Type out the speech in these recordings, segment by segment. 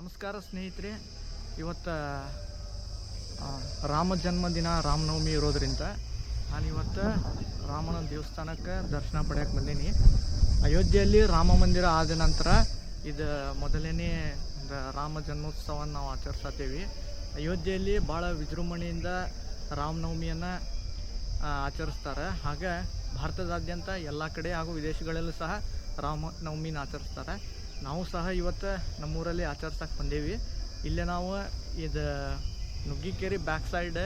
ನಮಸ್ಕಾರ ಸ್ನೇಹಿತರೆ. ಇವತ್ತು ರಾಮ ಜನ್ಮದಿನ, ರಾಮನವಮಿ ಇರೋದ್ರಿಂದ ನಾನು ಇವತ್ತು ರಾಮನ ದೇವಸ್ಥಾನಕ್ಕೆ ದರ್ಶನ ಪಡೆಯಕ್ಕೆ ಬಂದೀನಿ. ಅಯೋಧ್ಯೆಯಲ್ಲಿ ರಾಮ ಮಂದಿರ ಆದ ನಂತರ ಇದು ಮೊದಲನೇ ರಾಮ ಜನ್ಮೋತ್ಸವವನ್ನು ನಾವು ಆಚರಿಸತ್ತೀವಿ ಅಯೋಧ್ಯೆಯಲ್ಲಿ ಭಾಳ ವಿಜೃಂಭಣೆಯಿಂದ ರಾಮನವಮಿಯನ್ನು ಆಚರಿಸ್ತಾರೆ. ಹಾಗೆ ಭಾರತದಾದ್ಯಂತ ಎಲ್ಲ ಕಡೆ ಹಾಗೂ ವಿದೇಶಗಳಲ್ಲೂ ಸಹ ರಾಮನವಮಿನ ಆಚರಿಸ್ತಾರೆ. ನಾವು ಸಹ ಇವತ್ತು ನಮ್ಮೂರಲ್ಲಿ ಆಚರಿಸಕ್ಕೆ ಬಂದೇವಿ. ಇಲ್ಲೇ ನಾವು ಇದು ನುಗ್ಗಿಕೇರಿ ಬ್ಯಾಕ್ ಸೈಡ್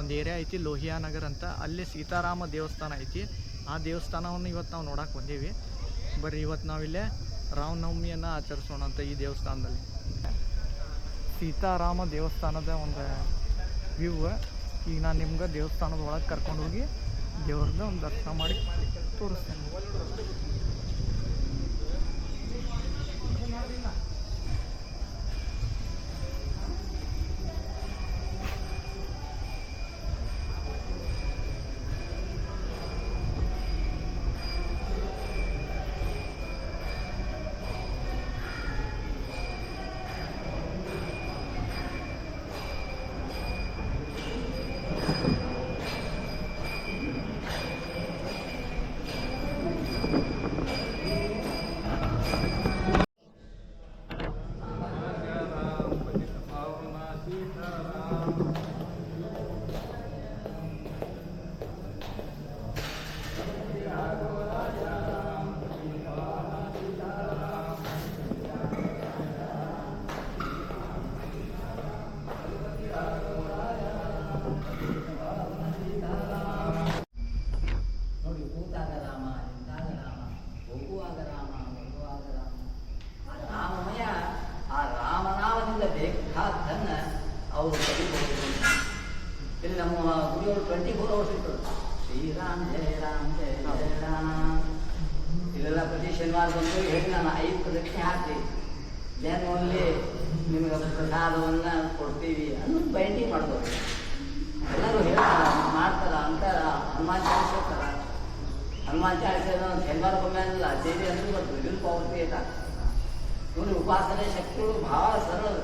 ಒಂದು ಏರಿಯಾ ಐತಿ, ಲೋಹಿಯಾ ನಗರ್ ಅಂತ. ಅಲ್ಲಿ ಸೀತಾರಾಮ ದೇವಸ್ಥಾನ ಐತಿ. ಆ ದೇವಸ್ಥಾನವನ್ನು ಇವತ್ತು ನಾವು ನೋಡಕ್ಕೆ ಬಂದೀವಿ. ಬರ್ರಿ ಇವತ್ತು ನಾವಿಲ್ಲೇ ರಾಮನವಮಿಯನ್ನು ಆಚರಿಸೋಣ ಅಂತ ಈ ದೇವಸ್ಥಾನದಲ್ಲಿ. ಸೀತಾರಾಮ ದೇವಸ್ಥಾನದ ಒಂದು ವ್ಯೂ ಈಗ ನಾನು ನಿಮ್ಗೆ ದೇವಸ್ಥಾನದ ಒಳಗೆ ಕರ್ಕೊಂಡು ಹೋಗಿ ದೇವ್ರದ್ದು ಒಂದು ದರ್ಶನ ಮಾಡಿ ತೋರಿಸ್ತೇನೆ. ಬೇಕಾದ್ದನ್ನ ಅವರು ಪಡಿಬಹುದು ಇಲ್ಲಿ ನಮ್ಮ ಗುಡಿಯವರು ಟ್ವೆಂಟಿ ಫೋರ್ ಅವರ್ಸ್ ಇರ್ತದೆ ಶ್ರೀರಾಮ್ ಜಯ ರಾಮ್ ಜಯ ಜಯ ರಾಮ್. ಇಲ್ಲೆಲ್ಲ ಪ್ರತಿ ಶನಿವಾರ ಬಂದು ಹೇಳಿ ನಾನು ಐದು ಪ್ರದಕ್ಷಿಣೆ ಹಾಕ್ತೀವಿ ದೆನ್ ಓನ್ಲಿ ನಿಮಗೆ ಪ್ರಸಾದವನ್ನು ಕೊಡ್ತೀವಿ ಅನ್ನೋದು ಬೈಂಡಿಂಗ್ ಮಾಡ್ಬೋದು ಎಲ್ಲರೂ ಹೇಳ್ತಾರೆ, ಮಾಡ್ತಾರ ಅಂತಾರ ಹನುಮಾನ್ ಚಾಲಿಸ್ ಹೇಳ್ತಾರ? ಹನುಮಾನ್ ಚಾಲಿಸ್ ಶನಿವಾರ ಬಂದ ದೇವಿ ಅಂದ್ರೆ ಇವತ್ತು ವಿದ್ಯುತ್ ಪಾವತಿ ಅಂತ. ನೋಡಿ ಉಪಾಸನೆ ಶಕ್ತಿಗಳು ಭಾಳ ಸರಳ.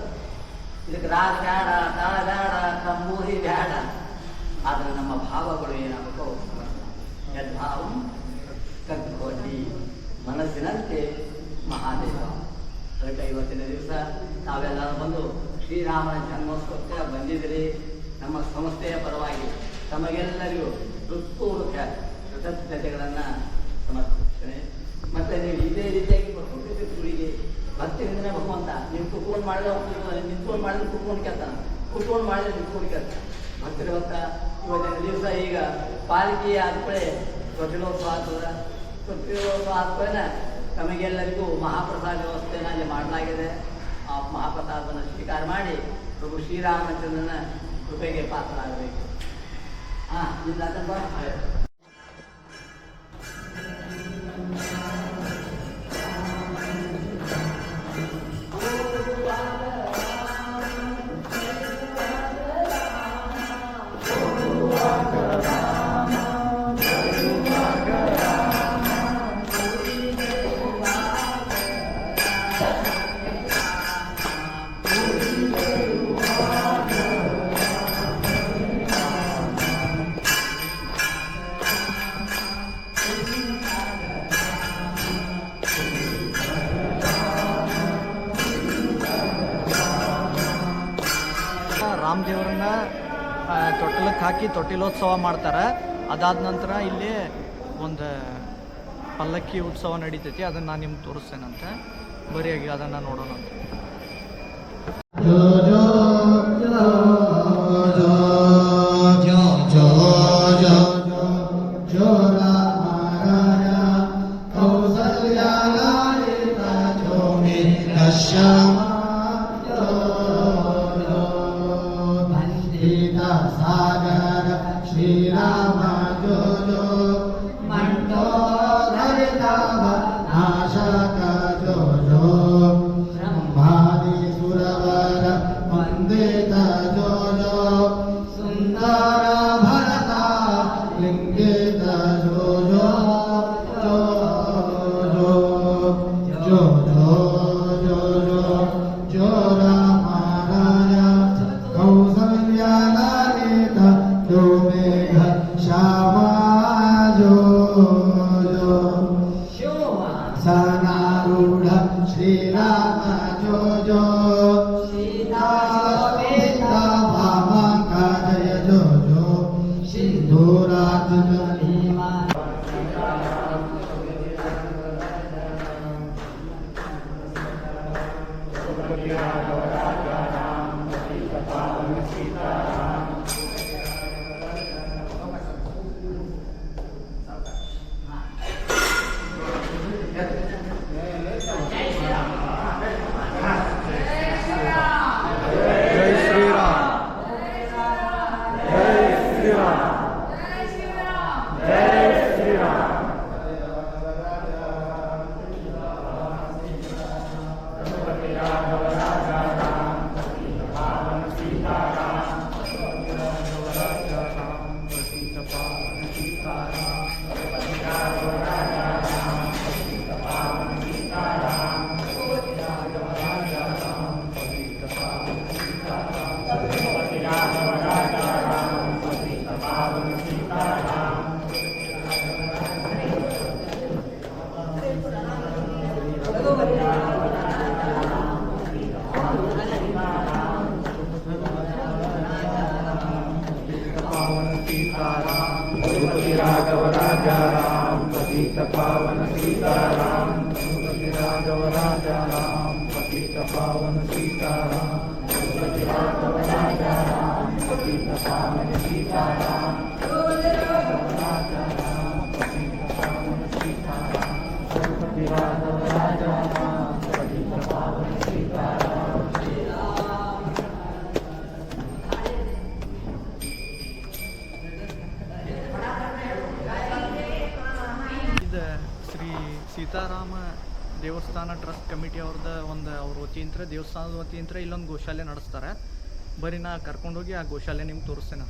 ಇದಕ್ಕೆ ರಾ ಬೇಡ ತಾಳ ಬೇಡ ತಮ್ಮೂರಿ ಬೇಡ ಆದರೆ ನಮ್ಮ ಭಾವಗಳು ಏನಾಗಬೇಕು ಯದ್ಭಾವಂ ಕಗ್ಗೋಟಿ ಮನಸ್ಸಿನಂತೆ ಮಹಾದೇವ. ಅದಕ್ಕೆ ಇವತ್ತಿನ ದಿವಸ ನಾವೆಲ್ಲರೂ ಬಂದು ಶ್ರೀರಾಮನ ಜನ್ಮೋತ್ಸವಕ್ಕೆ ಬಂದಿದ್ದೀರಿ. ನಮ್ಮ ಸಂಸ್ಥೆಯ ಪರವಾಗಿ ತಮಗೆಲ್ಲರಿಗೂ ಹೃತ್ಪೂರ್ವಕ ಕೃತಜ್ಞತೆಗಳನ್ನು ಸಮರ್ಪಿಸ್ತೇನೆ ಮತ್ತು ನೀವು ಇದೇ ರೀತಿಯಾಗಿ ಕೊಟ್ಟಿದ್ದ ಗುರಿಗೆ ಭಕ್ತಿಯಿಂದನೇ ಭಗವಂತ ನೀವು ಕುತ್ಕೊಂಡು ಮಾಡಿದ್ರೆ ನಿಂತ್ಕೊಂಡು ಮಾಡಿದ್ರೆ ಕುತ್ಕೊಂಡು ಕೇಳ್ತಾನ. ಕುತ್ಕೊಂಡು ಮಾಡಿದ್ರೆ ನಿಂತ್ಕೊಂಡು ಕೇಳ್ತಾನೆ. ಭಕ್ತಿರವಂತ ಇವತ್ತಿನ ದಿವಸ ಈಗ ಪಾಲಿಕೆ ಆದ್ಮೇಲೆ ತೊಟ್ಟಿಲೋತ್ಸವ ಆಗ್ತದ. ತೊಟ್ಟಿಲೋತ್ಸವ ಆದ್ಮೇಲೆ ತಮಗೆಲ್ಲರಿಗೂ ಮಹಾಪ್ರಸಾದ ವ್ಯವಸ್ಥೆಯನ್ನು ಅಲ್ಲಿ ಮಾಡಲಾಗಿದೆ. ಆ ಮಹಾಪ್ರಸಾದವನ್ನು ಸ್ವೀಕಾರ ಮಾಡಿ ಪ್ರಭು ಶ್ರೀರಾಮಚಂದ್ರನ ಕೃಪೆಗೆ ಪಾತ್ರರಾಗಬೇಕು. ಹಾಂ ಇಲ್ಲ ರಾಮದೇವ್ರನ್ನ ತೊಟ್ಟಿಲಕ್ಕೆ ಹಾಕಿ ತೊಟ್ಟಿಲೋತ್ಸವ ಮಾಡ್ತಾರೆ. ಅದಾದ ನಂತರ ಇಲ್ಲಿ ಒಂದು ಪಲ್ಲಕ್ಕಿ ಉತ್ಸವ ನಡೀತೈತಿ. ಅದನ್ನು ನಾನು ನಿಮ್ಗೆ ತೋರಿಸ್ತೇನಂತೆ. ಬರೀ ಅದನ್ನು ನೋಡೋಣ casa राजा राम पतित पावन सीताराम रघुपति राघव राजा राम पतित पावन सीताराम रघुपति राघव राजा राम पतित ದೇವಸ್ಥಾನ ಟ್ರಸ್ಟ್ ಕಮಿಟಿ ಅವ್ರದ್ದು ಒಂದು ಅವ್ರ ವತಿಯಿಂದ ದೇವಸ್ಥಾನದ ವತಿಯಿಂದ ಇಲ್ಲೊಂದು ಗೋಶಾಲೆ ನಡೆಸ್ತಾರೆ. ಬರೀ ನಾ ಕರ್ಕೊಂಡೋಗಿ ಆ ಗೋಶಾಲೆ ನಿಮ್ಗೆ ತೋರಿಸ್ತೇನೆ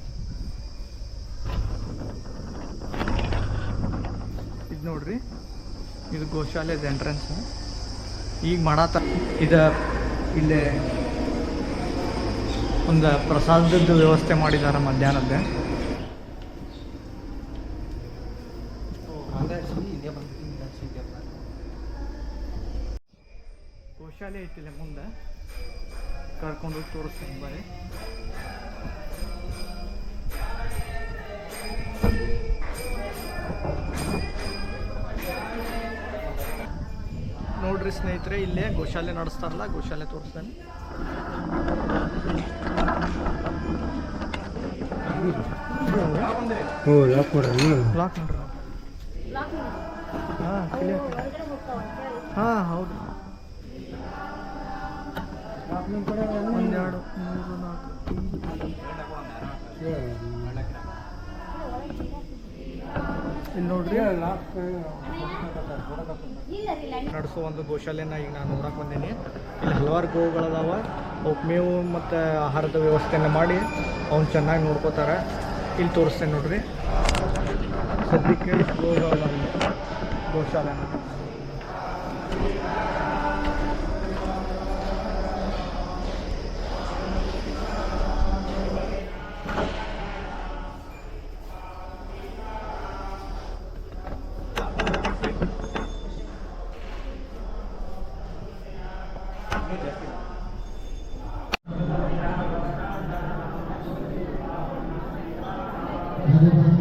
ಇದು ನೋಡ್ರಿ, ಇದು ಗೋಶಾಲೆದ ಎಂಟ್ರೆನ್ಸ್ ಈಗ ಮಾಡತ್ತ ಇದು ಇಲ್ಲೇ ಒಂದು ಪ್ರಸಾದದ ವ್ಯವಸ್ಥೆ ಮಾಡಿದ್ದಾರೆ ಮಧ್ಯಾಹ್ನದ್ದೇ. ಗೋಶಾಲೆ ಐತಿಲ್ಲ ಮುಂದೆ ಕರ್ಕೊಂಡು ಹೋಗಿ ತೋರಿಸ್ತೀನಿ ಬರೀ ನೋಡ್ರಿ ಸ್ನೇಹಿತರೆ ಇಲ್ಲೇ ಗೋಶಾಲೆ ನಡೆಸ್ತಾರಲ್ಲ ಗೋಶಾಲೆ ತೋರಿಸ್ತೇನೆ. ಹಾಂ ಹೌದು. ಒಂದೆರಡು, ಮೂರು, ನಾಲ್ಕು ಇಲ್ಲಿ ನೋಡ್ರಿ ನಡೆಸೋ ಒಂದು ಗೋಶಾಲೆನ ಈಗ ನಾನು ನೋಡಕ್ಕೆ ಬಂದೀನಿ. ಇಲ್ಲಿ ಹಲವಾರು ಗೋವುಗಳದಾವ. ಅವಕ್ಕೆ ಮೇವು ಮತ್ತು ಆಹಾರದ ವ್ಯವಸ್ಥೆಯನ್ನು ಮಾಡಿ ಅವ್ನು ಚೆನ್ನಾಗಿ ನೋಡ್ಕೋತಾರೆ. ಇಲ್ಲಿ ತೋರಿಸ್ತೇನೆ ನೋಡ್ರಿ. ಸದ್ಯಕ್ಕೆ ಗೋಶಾಲೆ ಗೋಶಾಲೆನ. ধন্যবাদ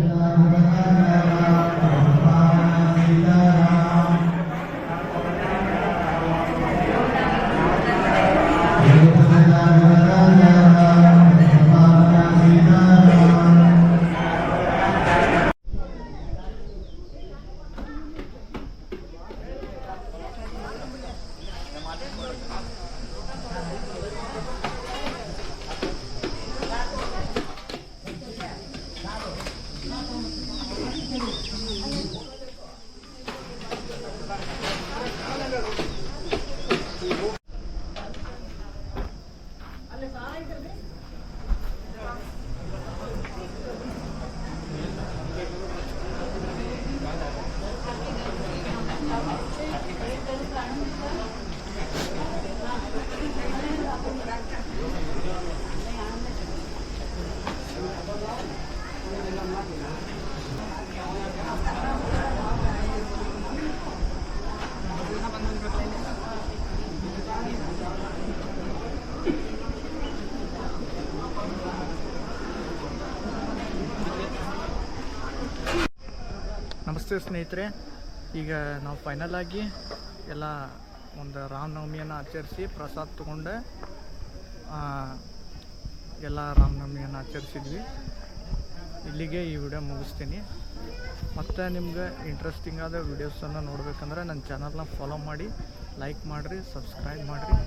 ನಮಸ್ತೆ ಸ್ನೇಹಿತರೆ, ಈಗ ನಾವು ಫೈನಲ್ ಆಗಿ ಎಲ್ಲ ಒಂದು ರಾಮನವಮಿಯನ್ನು ಆಚರಿಸಿ ಪ್ರಸಾದ ತೊಗೊಂಡೆ. ಎಲ್ಲ ರಾಮನವಮಿಯನ್ನು ಆಚರಿಸಿದ್ವಿ. ಇಲ್ಲಿಗೆ ಈ ವಿಡಿಯೋ ಮುಗಿಸ್ತೀನಿ. ಮತ್ತು ನಿಮ್ಗೆ ಇಂಟ್ರೆಸ್ಟಿಂಗ್ ಆದ ವೀಡಿಯೋಸನ್ನು ನೋಡಬೇಕಂದ್ರೆ ನನ್ನ ಚಾನಲ್ನ ಫಾಲೋ ಮಾಡಿ ಲೈಕ್ ಮಾಡಿರಿ ಸಬ್ಸ್ಕ್ರೈಬ್ ಮಾಡಿರಿ.